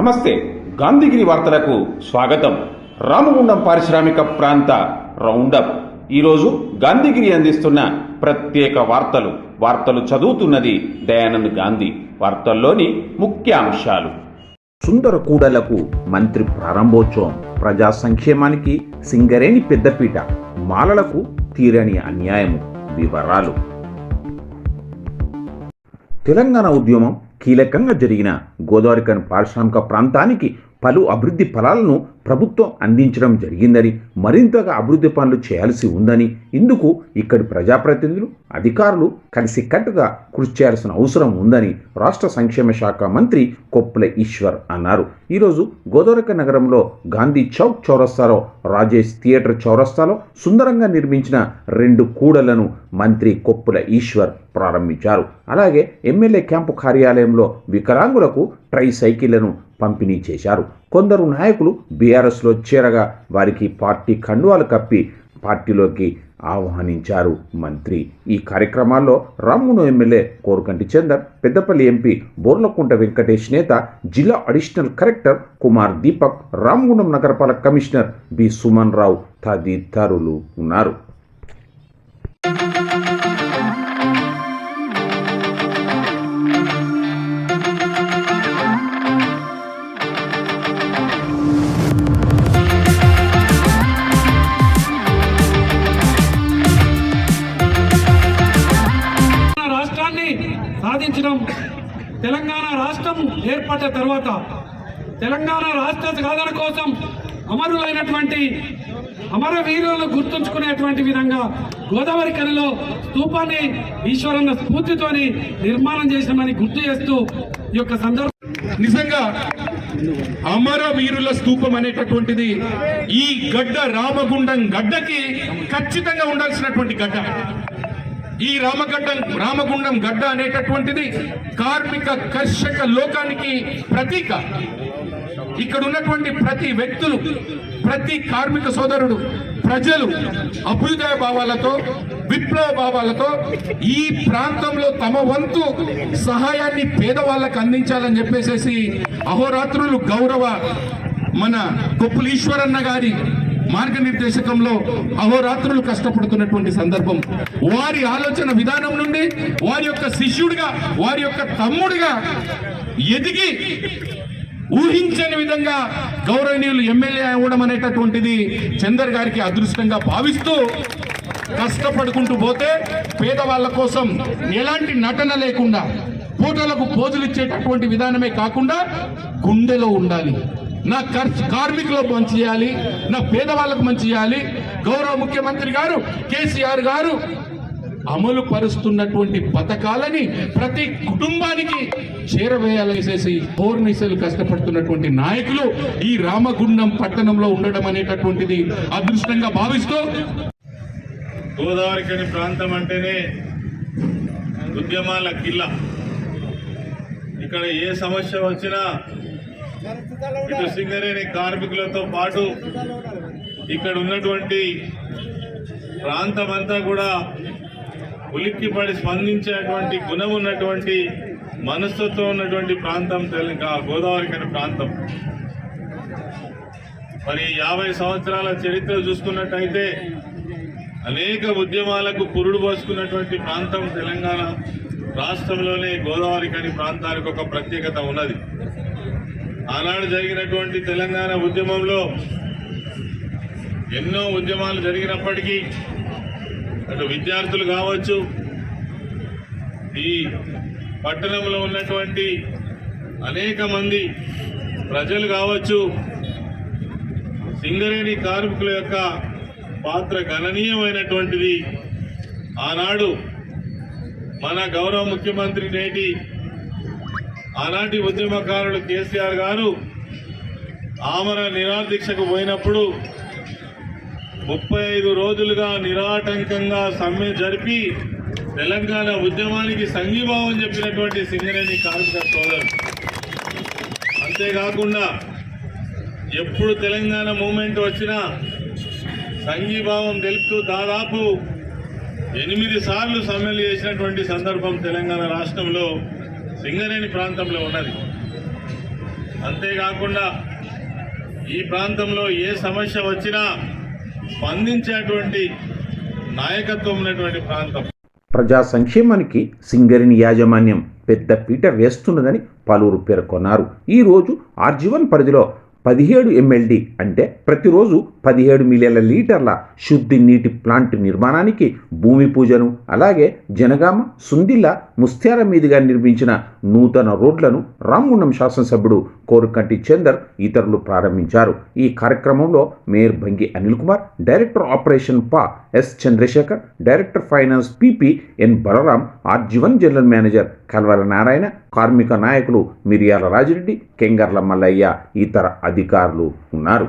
నమస్తే. గాంధీగిరి వార్తలకు స్వాగతం. రామగుండం పారిశ్రామిక ప్రాంత రౌండప్. ఈరోజు గాంధీగిరి అందిస్తున్న ప్రత్యేక వార్తలు. వార్తలు చదువుతున్నది దయానంద్ గాంధీ. వార్తల్లోని ముఖ్య అంశాలు. సుందర కూడలకు మంత్రి ప్రారంభోత్సవం. ప్రజా సంక్షేమానికి సింగరేణి పెద్దపీట. మాలలకు తీరని అన్యాయము. వివరాలు. తెలంగాణ ఉద్యమం కీలకంగా జరిగిన గోదావరికన్ పారిశ్రామిక ప్రాంతానికి పలు అభివృద్ధి ఫలాలను ప్రభుత్వం అందించడం జరిగిందని మరింతగా అభివృద్ధి పనులు చేయాల్సి ఉందని ఇందుకు ఇక్కడి ప్రజాప్రతినిధులు అధికారులు కలిసికట్టుగా కృషి చేయాల్సిన అవసరం ఉందని రాష్ట్ర సంక్షేమ శాఖ మంత్రి కొప్పుల ఈశ్వర్ అన్నారు. ఈరోజు గోదావరిక నగరంలో గాంధీ చౌక్ చౌరస్తాలో రాజేష్ థియేటర్ చౌరస్తాలో సుందరంగా నిర్మించిన రెండు కూడలను మంత్రి కొప్పుల ఈశ్వర్ ప్రారంభించారు. అలాగే ఎమ్మెల్యే క్యాంపు కార్యాలయంలో వికలాంగులకు ట్రై సైకిళ్ళను పంపిణీ చేశారు. కొందరు నాయకులు బీఆర్ఎస్లో చేరగా వారికి పార్టీ కండువాలు కప్పి పార్టీలోకి ఆహ్వానించారు మంత్రి. ఈ కార్యక్రమాల్లో రామ్మును ఎమ్మెల్యే కోరుకంటి చందర్ పెద్దపల్లి ఎంపీ బోర్లకుంట వెంకటేష్ నేత జిల్లా అడిషనల్ కలెక్టర్ కుమార్ దీపక్ రామగుండం నగరపాలక కమిషనర్ బి సుమన్ రావు తదితరులు ఉన్నారు. ఏర్పడ్డ తర్వాత తెలంగాణ రాష్ట్ర సాధన కోసం అమరులైనటువంటి అమరవీరులను గుర్తుంచుకునేటువంటి విధంగా గోదావరి కనిలో స్తూపాన్ని ఈశ్వరన్న స్ఫూర్తితోని నిర్మాణం చేసినామని గుర్తు చేస్తూ ఈ యొక్క సందర్భం నిజంగా అమర వీరుల స్తూపం అనేటటువంటిది ఈ గడ్డ రామగుండం గడ్డకి ఖచ్చితంగా ఉండాల్సినటువంటి గడ్డ. ఈ రామగడ్డం రామగుండం గడ్డ అనేటటువంటిది కార్మిక కర్షక లోకానికి ప్రతీక. ఇక్కడ ఉన్నటువంటి ప్రతి వ్యక్తులు ప్రతి కార్మిక సోదరుడు ప్రజలు అభ్యుదయ భావాలతో విప్లవ భావాలతో ఈ ప్రాంతంలో తమ వంతు సహాయాన్ని పేదవాళ్ళకు అందించాలని చెప్పేసేసి అహోరాత్రులు గౌరవ మన కొప్పుల ఈశ్వరన్న గారి మార్గనిర్దేశకంలో అహోరాత్రులు కష్టపడుతున్నటువంటి సందర్భం. వారి ఆలోచన విధానం నుండి వారి యొక్క శిష్యుడిగా వారి యొక్క తమ్ముడిగా ఎదిగి ఊహించని విధంగా గౌరవనీయులు ఎమ్మెల్యే అవ్వడం అనేటటువంటిది చందర్ గారికి అదృష్టంగా భావిస్తూ కష్టపడుకుంటూ పోతే పేదవాళ్ళ కోసం ఎలాంటి నటన లేకుండా ఫోటోలకు పోజులు ఇచ్చేటటువంటి విధానమే కాకుండా గుండెలో ఉండాలి. నా కర్- కార్మికులకు మంచి చేయాలి నా పేదవాళ్ళకు మంచి చేయాలి. గౌరవ ముఖ్యమంత్రి గారు కేసీఆర్ గారు అమలు పరుస్తున్నటువంటి పథకాలని ప్రతి కుటుంబానికి చేరవేయాలేసేసి ఓర్నిసలు కష్టపడుతున్నటువంటి నాయకులు ఈ రామగుండం పట్టణంలో ఉండడం అనేటటువంటిది అదృష్టంగా భావిస్తూ గోదావరి కని ప్రాంతం అంటేనే ఉద్యమాల కిల్ల. ఇక్కడ ఏ సమస్య వచ్చినా ఇటు సింగరేణి కార్మికులతో పాటు ఇక్కడ ఉన్నటువంటి ప్రాంతం అంతా కూడా ఉలిక్కిపడి స్పందించేటువంటి గుణం ఉన్నటువంటి మనస్తత్వం ఉన్నటువంటి ప్రాంతం తెలంగాణ గోదావరి కని ప్రాంతం. మరి యాభై సంవత్సరాల చరిత్ర చూసుకున్నట్టయితే అనేక ఉద్యమాలకు పురుడు పోసుకున్నటువంటి ప్రాంతం తెలంగాణ రాష్ట్రంలోనే గోదావరి కని ప్రాంతానికి ఒక ప్రత్యేకత ఉన్నది. ఆనాడు జరిగినటువంటి తెలంగాణ ఉద్యమంలో ఎన్నో ఉద్యమాలు జరిగినప్పటికీ అటు విద్యార్థులు కావచ్చు ఈ పట్టణంలో ఉన్నటువంటి అనేక మంది ప్రజలు కావచ్చు సింగరేణి కార్మికుల యొక్క పాత్ర గణనీయమైనటువంటిది. ఆనాడు మన గౌరవ ముఖ్యమంత్రి నేటి ఆనాటి ఉద్యమకారుడు కేసీఆర్ గారు ఆమర నిరాదీక్షకు పోయినప్పుడు ముప్పై ఐదు రోజులుగా నిరాటంకంగా సమ్మె జరిపి తెలంగాణ ఉద్యమానికి సంఘీభావం చెప్పినటువంటి సింగరేణి కార్మిక సోదరు. అంతేకాకుండా ఎప్పుడు తెలంగాణ మూమెంట్ వచ్చినా సంఘీభావం తెలుపుతూ దాదాపు ఎనిమిది సార్లు సమ్మెలు చేసినటువంటి సందర్భం తెలంగాణ రాష్ట్రంలో సింగరేణి ప్రాంతంలో ఉన్నది. అంతేకాకుండా ఈ ప్రాంతంలో ఏ సమస్య వచ్చినా స్పందించేటువంటి నాయకత్వం ఉన్నటువంటి ప్రాంతం. ప్రజా సంక్షేమానికి సింగరిని యాజమాన్యం పెద్ద పీట వేస్తున్నదని పలువురు పేర్కొన్నారు. ఈరోజు ఆర్జీవన్ పరిధిలో పదిహేడు ఎంఎల్డి అంటే ప్రతిరోజు పదిహేడు మిలియన్ల లీటర్ల శుద్ధి నీటి ప్లాంట్ నిర్మాణానికి భూమి పూజను అలాగే జనగామ సుందిల్ల ముస్త్యాల మీదుగా నిర్మించిన నూతన రోడ్లను రామగుండం శాసనసభ్యుడు కోరుకంటి చందర్ ఇతరులు ప్రారంభించారు. ఈ కార్యక్రమంలో mayor Bhangi Anil Kumar director operation పా S Chandrashekar director finance PP N Balram RG one general manager Kalvala Narayana కార్మిక నాయకులు మిరియాల రాజిరెడ్డి కెంగర్ల మల్లయ్య ఇతర అధికారులు ఉన్నారు.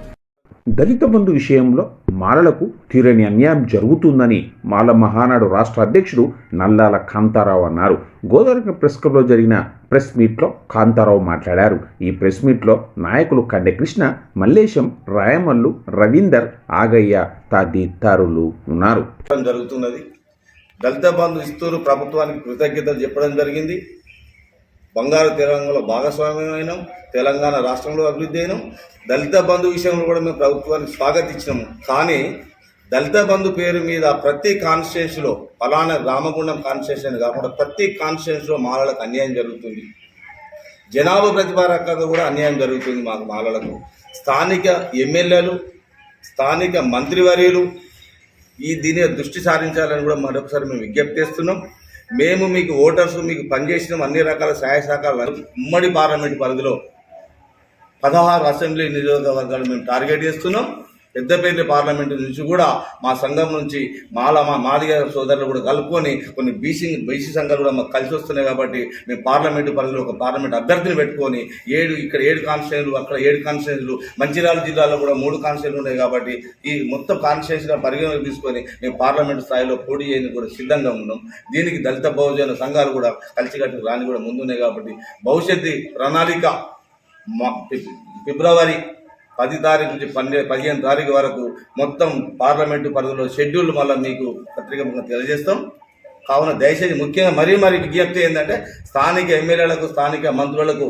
Dalit Bandhu విషయంలో మాలలకు తీరని అన్యాయం జరుగుతుందని మాల మహానాడు రాష్ట్ర అధ్యక్షుడు నల్లాల కాంతారావు అన్నారు. గోదావరి ప్రెస్ క్లబ్లో జరిగిన ప్రెస్ మీట్లో కాంతారావు మాట్లాడారు. ఈ ప్రెస్ మీట్లో నాయకులు కండె కృష్ణ మల్లేశం రాయమల్లు రవీందర్ ఆగయ్య తదితరులు ఉన్నారు. జరుగుతున్నది. దళిత బంధు ఇస్తూరు ప్రభుత్వానికి కృతజ్ఞతలు చెప్పడం జరిగింది. బంగారు తెలంగాణలో భాగస్వామ్యమైనాం తెలంగాణ రాష్ట్రంలో అభివృద్ధి అయినాం. దళిత బంధు విషయంలో కూడా మేము ప్రభుత్వానికి స్వాగతించినాము కానీ దళిత బంధు పేరు మీద ప్రతి కాన్స్టిట్యూన్సీలో ఫలానా రామగుండం కాన్స్టిట్యూన్సీ కాకుండా ప్రతి కాన్స్టిట్యూన్సీలో మాలలకు అన్యాయం జరుగుతుంది. జనాభా ప్రతిపారకంగా కూడా అన్యాయం జరుగుతుంది మాకు మాలలకు. స్థానిక ఎమ్మెల్యేలు స్థానిక మంత్రివర్యులు ఈ దీని దృష్టి సారించాలని కూడా మరొకసారి మేము విజ్ఞప్తి చేస్తున్నాం. మేము మీకు ఓటర్స్ మీకు పనిచేసిన అన్ని రకాల సహాయ సహకారాలు ఉమ్మడి పార్లమెంట్ పరిధిలో పదహారు అసెంబ్లీ నియోజకవర్గాలు మేము టార్గెట్ చేస్తున్నాం. పెద్దపల్లి పార్లమెంటు నుంచి కూడా మా సంఘం నుంచి మాల మా మాదిగ సోదరులు కూడా కలుపుకొని కొన్ని బీసీ బీసీ సంఘాలు కూడా మాకు కలిసి వస్తున్నాయి కాబట్టి మేము పార్లమెంటు పరిధిలో ఒక పార్లమెంట్ అభ్యర్థిని పెట్టుకొని ఏడు ఇక్కడ ఏడు కాన్స్టిట్యూన్లు అక్కడ ఏడు కాన్స్టిట్యూన్లు మంచిర్యాల జిల్లాలో కూడా మూడు కాన్స్టిట్యూన్లు ఉన్నాయి కాబట్టి ఈ మొత్తం కాన్స్టిట్యూన్సీల పరిగణలోకి తీసుకొని మేము పార్లమెంటు స్థాయిలో పోటీ చేయడానికి కూడా సిద్ధంగా ఉన్నాం. దీనికి దళిత బహుజన సంఘాలు కూడా కలిసికట్టు రాని కూడా ముందున్నాయి కాబట్టి భవిష్యత్తు ప్రణాళిక మా- ఫిబ్రవరి పది తారీఖు నుంచి పన్నె పదిహేను తారీఖు వరకు మొత్తం పార్లమెంటు పరిధిలో షెడ్యూల్ మళ్ళీ మీకు పత్రిక తెలియజేస్తాం. కావున దయచేసి ముఖ్యంగా మరీ మరీ విజ్ఞప్తి ఏంటంటే స్థానిక ఎమ్మెల్యేలకు స్థానిక మంత్రులకు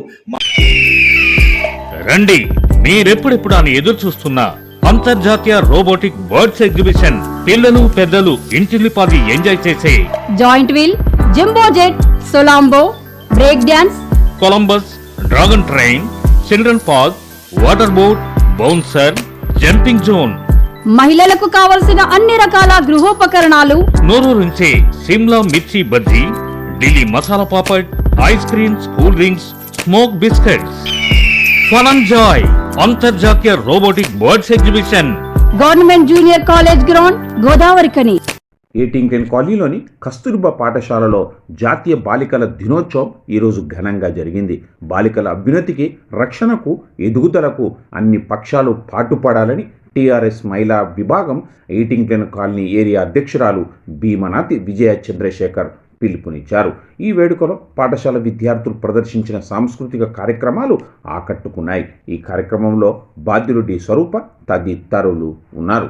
రండి మీరెప్పుడెప్పుడు అని ఎదురు చూస్తున్న అంతర్జాతీయ రోబోటిక్ బర్డ్స్ ఎగ్జిబిషన్ పిల్లలు పెద్దలు ఇంటిల్లిపాది ఎంజాయ్ చేసే joint wheel jumbo jet సొలాంబో break dance Columbus dragon train children park water boat bouncer jumping zone మహిళలకు కావలసిన అన్ని రకాల గృహోపకరణాలు. నోరూరించే Simla mirchi bajji Delhi masala papad ice creams cool drinks smoke biscuits. Fun and joy అంతర్జాతీయ robotic birds exhibition. Government junior college ground Godavarikhani ఏటింగ్టన్ కాలనీలోని కస్తూర్బా పాఠశాలలో జాతీయ బాలికల దినోత్సవం ఈరోజు ఘనంగా జరిగింది. బాలికల అభ్యున్నతికి రక్షణకు ఎదుగుదలకు అన్ని పక్షాలు పాటుపడాలని టీఆర్ఎస్ మహిళా విభాగం ఎయిటింగ్టన్ కాలనీ ఏరియా అధ్యక్షురాలు భీమనాథి విజయ చంద్రశేఖర్ పిలుపునిచ్చారు. ఈ వేడుకలో పాఠశాల విద్యార్థులు ప్రదర్శించిన సాంస్కృతిక కార్యక్రమాలు ఆకట్టుకున్నాయి. ఈ కార్యక్రమంలో బాధ్యులు డి. స్వరూప తదితరులు ఉన్నారు.